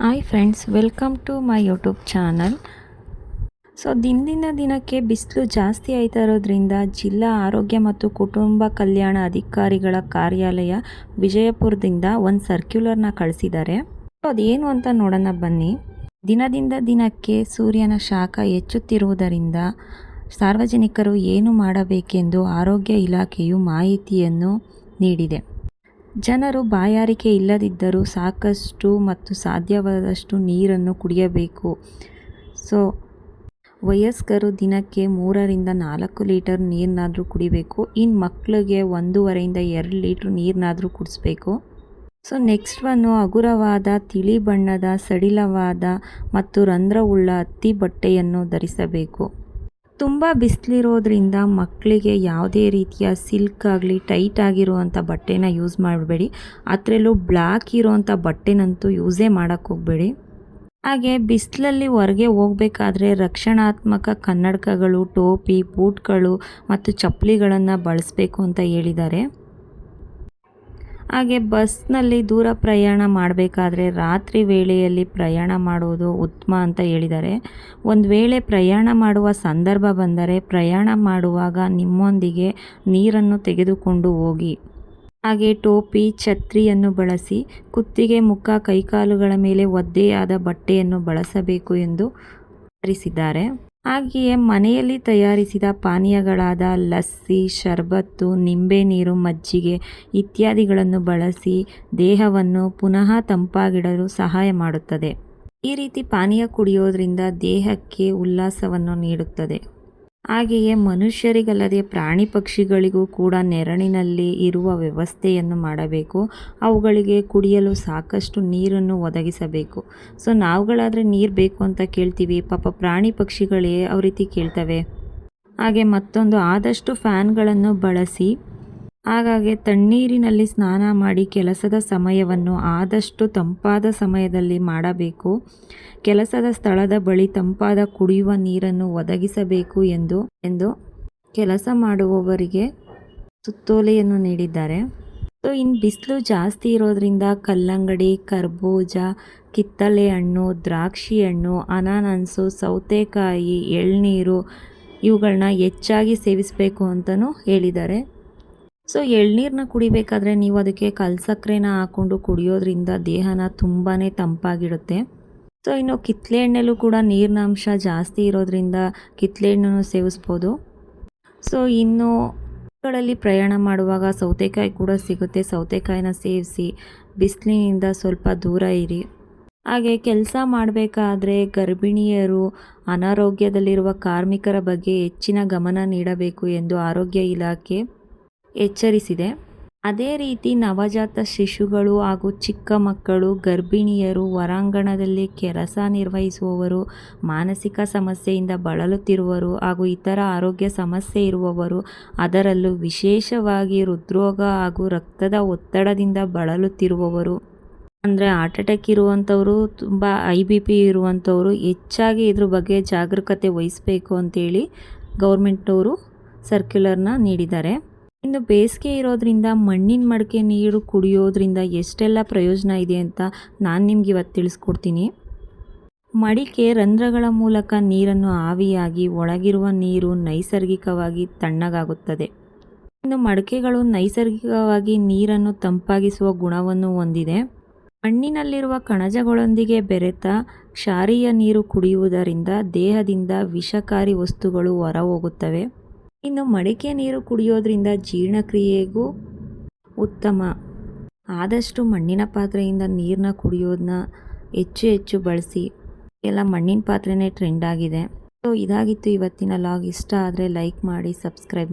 Hi friends welcome to my YouTube channel so ದಿನದಿಂದ ದಿನಕ್ಕೆ ಬಿಸಿಲು ಜಾಸ್ತಿ ಆಯ್ತಾ ಇರೋದ್ರಿಂದ ಜಿಲ್ಲಾ ಆರೋಗ್ಯ ಮತ್ತು ಕುಟುಂಬ ಕಲ್ಯಾಣ ಅಧಿಕಾರಿಗಳ ಕಾರ್ಯಾಲಯ ವಿಜಯಪುರದಿಂದ ಒಂದು ಸರ್ಕ್ಯುಲರ್ನ ಕಳಿಸಿದ್ದಾರೆ. ಅದೇನು ಅಂತ ನೋಡೋಣ ಬನ್ನಿ. ದಿನದಿಂದ ದಿನಕ್ಕೆ ಸೂರ್ಯನ ಶಾಖ ಹೆಚ್ಚುತ್ತಿರುವುದರಿಂದ ಸಾರ್ವಜನಿಕರು ಏನು ಮಾಡಬೇಕೆಂದು ಆರೋಗ್ಯ ಇಲಾಖೆಯು ಮಾಹಿತಿಯನ್ನು ನೀಡಿದೆ. ಜನರು ಬಾಯಾರಿಕೆ ಇಲ್ಲದಿದ್ದರೂ ಸಾಕಷ್ಟು ಮತ್ತು ಸಾಧ್ಯವಾದಷ್ಟು ನೀರನ್ನು ಕುಡಿಯಬೇಕು. ಸೊ, ವಯಸ್ಕರು ದಿನಕ್ಕೆ ಮೂರರಿಂದ ನಾಲ್ಕು ಲೀಟರ್ ನೀರನ್ನಾದರೂ ಕುಡಿಬೇಕು. ಇನ್ನು ಮಕ್ಕಳಿಗೆ ಒಂದೂವರೆಯಿಂದ ಎರಡು ಲೀಟ್ರ್ ನೀರನ್ನಾದರೂ ಕುಡಿಸ್ಬೇಕು. ಸೊ, ನೆಕ್ಸ್ಟ್ ಒಂದು ಹಗುರವಾದ, ತಿಳಿ ಬಣ್ಣದ, ಸಡಿಲವಾದ ಮತ್ತು ರಂಧ್ರವುಳ್ಳ ಹತ್ತಿ ಬಟ್ಟೆಯನ್ನು ಧರಿಸಬೇಕು. ತುಂಬ ಬಿಸಿಲಿರೋದ್ರಿಂದ ಮಕ್ಕಳಿಗೆ ಯಾವುದೇ ರೀತಿಯ ಸಿಲ್ಕ್ ಆಗಲಿ, ಟೈಟ್ ಆಗಿರುವಂಥ ಬಟ್ಟೆನ ಯೂಸ್ ಮಾಡಬೇಡಿ. ಅದರಲ್ಲೂ ಬ್ಲ್ಯಾಕ್ ಇರೋವಂಥ ಬಟ್ಟೆನಂತೂ ಯೂಸೇ ಮಾಡೋಕ್ಕೆ ಹೋಗಬೇಡಿ. ಹಾಗೆ ಬಿಸಿಲಲ್ಲಿ ಹೊರಗೆ ಹೋಗಬೇಕಾದ್ರೆ ರಕ್ಷಣಾತ್ಮಕ ಕನ್ನಡಕಗಳು, ಟೋಪಿ, ಬೂಟ್ಗಳು ಮತ್ತು ಚಪ್ಪಲಿಗಳನ್ನು ಬಳಸಬೇಕು ಅಂತ ಹೇಳಿದ್ದಾರೆ. ಹಾಗೆ ಬಸ್ನಲ್ಲಿ ದೂರ ಪ್ರಯಾಣ ಮಾಡಬೇಕಾದ್ರೆ ರಾತ್ರಿ ವೇಳೆಯಲ್ಲಿ ಪ್ರಯಾಣ ಮಾಡುವುದು ಉತ್ತಮ ಅಂತ ಹೇಳಿದ್ದಾರೆ. ಒಂದು ವೇಳೆ ಪ್ರಯಾಣ ಮಾಡುವ ಸಂದರ್ಭ ಬಂದರೆ ಪ್ರಯಾಣ ಮಾಡುವಾಗ ನಿಮ್ಮೊಂದಿಗೆ ನೀರನ್ನು ತೆಗೆದುಕೊಂಡು ಹೋಗಿ. ಹಾಗೆ ಟೋಪಿ, ಛತ್ರಿಯನ್ನು ಬಳಸಿ, ಕುತ್ತಿಗೆ, ಮುಖ, ಕೈಕಾಲುಗಳ ಮೇಲೆ ಒದ್ದೆಯಾದ ಬಟ್ಟೆಯನ್ನು ಬಳಸಬೇಕು ಎಂದು ತಿಳಿಸಿದ್ದಾರೆ ಹಾಗೆಯೇ ಮನೆಯಲ್ಲಿ ತಯಾರಿಸಿದ ಪಾನೀಯಗಳಾದ ಲಸ್ಸಿ, ಶರಬತ್ತು, ನಿಂಬೆ ನೀರು, ಮಜ್ಜಿಗೆ ಇತ್ಯಾದಿಗಳನ್ನು ಬಳಸಿ ದೇಹವನ್ನು ಪುನಃ ತಂಪಾಗಿಡಲು ಸಹಾಯ ಮಾಡುತ್ತದೆ. ಈ ರೀತಿ ಪಾನೀಯ ಕುಡಿಯೋದ್ರಿಂದ ದೇಹಕ್ಕೆ ಉಲ್ಲಾಸವನ್ನು ನೀಡುತ್ತದೆ. ಹಾಗೆಯೇ ಮನುಷ್ಯರಿಗಲ್ಲದೆ ಪ್ರಾಣಿ ಪಕ್ಷಿಗಳಿಗೂ ಕೂಡ ನೆರಳಿನಲ್ಲಿ ಇರುವ ವ್ಯವಸ್ಥೆಯನ್ನು ಮಾಡಬೇಕು. ಅವುಗಳಿಗೆ ಕುಡಿಯಲು ಸಾಕಷ್ಟು ನೀರನ್ನು ಒದಗಿಸಬೇಕು. ಸೊ, ನಾವುಗಳಾದರೆ ನೀರು ಬೇಕು ಅಂತ ಕೇಳ್ತೀವಿ. ಪಾಪ ಪ್ರಾಣಿ ಪಕ್ಷಿಗಳೇ ಅವ ರೀತಿ ಕೇಳ್ತವೆ. ಹಾಗೆ ಮತ್ತೊಂದು, ಆದಷ್ಟು ಫ್ಯಾನ್ಗಳನ್ನು ಬಳಸಿ ಹಾಗಾಗಿ ತಣ್ಣೀರಿನಲ್ಲಿ ಸ್ನಾನ ಮಾಡಿ ಕೆಲಸದ ಸಮಯವನ್ನು ಆದಷ್ಟು ತಂಪಾದ ಸಮಯದಲ್ಲಿ ಮಾಡಬೇಕು. ಕೆಲಸದ ಸ್ಥಳದ ಬಳಿ ತಂಪಾದ ಕುಡಿಯುವ ನೀರನ್ನು ಒದಗಿಸಬೇಕು ಎಂದು ಎಂದು ಕೆಲಸ ಮಾಡುವವರಿಗೆ ಸುತ್ತೋಲೆಯನ್ನು ನೀಡಿದ್ದಾರೆ. ಸೊ ಇನ್ನು ಬಿಸಿಲು ಜಾಸ್ತಿ ಇರೋದ್ರಿಂದ ಕಲ್ಲಂಗಡಿ, ಕರ್ಬೂಜ ಕಿತ್ತಳೆ ಹಣ್ಣು ದ್ರಾಕ್ಷಿ ಹಣ್ಣು ಅನಾನಸು, ಸೌತೆಕಾಯಿ, ಎಳ್ನೀರು ಇವುಗಳನ್ನ ಹೆಚ್ಚಾಗಿ ಸೇವಿಸಬೇಕು ಅಂತಲೂ ಹೇಳಿದ್ದಾರೆ. ಸೊ ಎಳ್ನೀರನ್ನ ಕುಡಿಬೇಕಾದ್ರೆ ನೀವು ಅದಕ್ಕೆ ಕಲ್ಸಕ್ಕರೆನ ಹಾಕ್ಕೊಂಡು ಕುಡಿಯೋದ್ರಿಂದ ದೇಹನ ತುಂಬಾ ತಂಪಾಗಿಡುತ್ತೆ ಸೊ ಇನ್ನು ಕಿತ್ತಳೆ ಹಣ್ಣಲ್ಲೂ ಕೂಡ ನೀರಿನ ಅಂಶ ಜಾಸ್ತಿ ಇರೋದ್ರಿಂದ ಕಿತ್ತಳೆ ಹಣ್ಣನ್ನು ಸೇವಿಸ್ಬೋದು. ಸೊ ಇನ್ನು ಗಳಲ್ಲಿ ಪ್ರಯಾಣ ಮಾಡುವಾಗ ಸೌತೆಕಾಯಿ ಕೂಡ ಸಿಗುತ್ತೆ. ಸೌತೆಕಾಯಿನ ಸೇವಿಸಿ ಬಿಸಿಲಿನಿಂದ ಸ್ವಲ್ಪ ದೂರ ಇರಿ. ಹಾಗೆ ಕೆಲಸ ಮಾಡಬೇಕಾದ್ರೆ ಗರ್ಭಿಣಿಯರು ಅನಾರೋಗ್ಯದಲ್ಲಿರುವ ಕಾರ್ಮಿಕರ ಬಗ್ಗೆ ಹೆಚ್ಚಿನ ಗಮನ ನೀಡಬೇಕು ಎಂದು ಆರೋಗ್ಯ ಇಲಾಖೆ ಎಚ್ಚರಿಸಿದೆ. ಅದೇ ರೀತಿ ನವಜಾತ ಶಿಶುಗಳು ಹಾಗೂ ಚಿಕ್ಕ ಮಕ್ಕಳು, ಗರ್ಭಿಣಿಯರು, ಹೊರಾಂಗಣದಲ್ಲಿ ಕೆಲಸ ನಿರ್ವಹಿಸುವವರು, ಮಾನಸಿಕ ಸಮಸ್ಯೆಯಿಂದ ಬಳಲುತ್ತಿರುವರು ಹಾಗೂ ಇತರ ಆರೋಗ್ಯ ಸಮಸ್ಯೆ ಇರುವವರು, ಅದರಲ್ಲೂ ವಿಶೇಷವಾಗಿ ಹೃದ್ರೋಗ ಹಾಗೂ ರಕ್ತದ ಒತ್ತಡದಿಂದ ಬಳಲುತ್ತಿರುವವರು. ಅಂದರೆ ಹಾರ್ಟ್ ಅಟ್ಯಾಕ್ ಇರುವಂಥವರು, ತುಂಬ ಐ ಬಿ ಪಿ ಇರುವಂಥವರು ಹೆಚ್ಚಾಗಿ ಇದ್ರ ಬಗ್ಗೆ ಜಾಗರೂಕತೆ ವಹಿಸಬೇಕು ಅಂತೇಳಿ ಗೌರ್ಮೆಂಟ್ನವರು ಸರ್ಕ್ಯುಲರ್ನ ನೀಡಿದ್ದಾರೆ. ಇನ್ನು ಬೇಸಿಗೆ ಇರೋದ್ರಿಂದ, ಮಣ್ಣಿನ ಮಡಿಕೆ ನೀರು ಕುಡಿಯೋದ್ರಿಂದ ಎಷ್ಟೆಲ್ಲ ಪ್ರಯೋಜನ ಇದೆ ಅಂತ ನಾನು ನಿಮ್ಗೆ ಇವತ್ತು ತಿಳಿಸ್ಕೊಡ್ತೀನಿ. ಮಡಿಕೆ ರಂಧ್ರಗಳ ಮೂಲಕ ನೀರನ್ನು ಆವಿಯಾಗಿ, ಒಳಗಿರುವ ನೀರು ನೈಸರ್ಗಿಕವಾಗಿ ತಣ್ಣಗಾಗುತ್ತದೆ. ಇನ್ನು ಮಡಿಕೆಗಳು ನೈಸರ್ಗಿಕವಾಗಿ ನೀರನ್ನು ತಂಪಾಗಿಸುವ ಗುಣವನ್ನು ಹೊಂದಿದೆ. ಮಣ್ಣಿನಲ್ಲಿರುವ ಕಣಜಗಳೊಂದಿಗೆ ಬೆರೆತ ಕ್ಷಾರೀಯ ನೀರು ಕುಡಿಯುವುದರಿಂದ ದೇಹದಿಂದ ವಿಷಕಾರಿ ವಸ್ತುಗಳು ಹೊರಹೋಗುತ್ತವೆ. ಇನ್ನು ಮಡಿಕೆ ನೀರು ಕುಡಿಯೋದ್ರಿಂದ ಜೀರ್ಣಕ್ರಿಯೆಗೂ ಉತ್ತಮ. ಆದಷ್ಟು ಮಣ್ಣಿನ ಪಾತ್ರೆಯಿಂದ ನೀರನ್ನ ಕುಡಿಯೋದನ್ನ ಹೆಚ್ಚು ಹೆಚ್ಚು ಬಳಸಿ. ಎಲ್ಲ ಮಣ್ಣಿನ ಪಾತ್ರೆನೇ ಟ್ರೆಂಡ್ ಆಗಿದೆ. ಸೊ ಇದಾಗಿತ್ತು ಇವತ್ತಿನ ಲಾಗ್ ಇಷ್ಟ ಆದರೆ ಲೈಕ್ ಮಾಡಿ ಸಬ್ಸ್ಕ್ರೈಬ್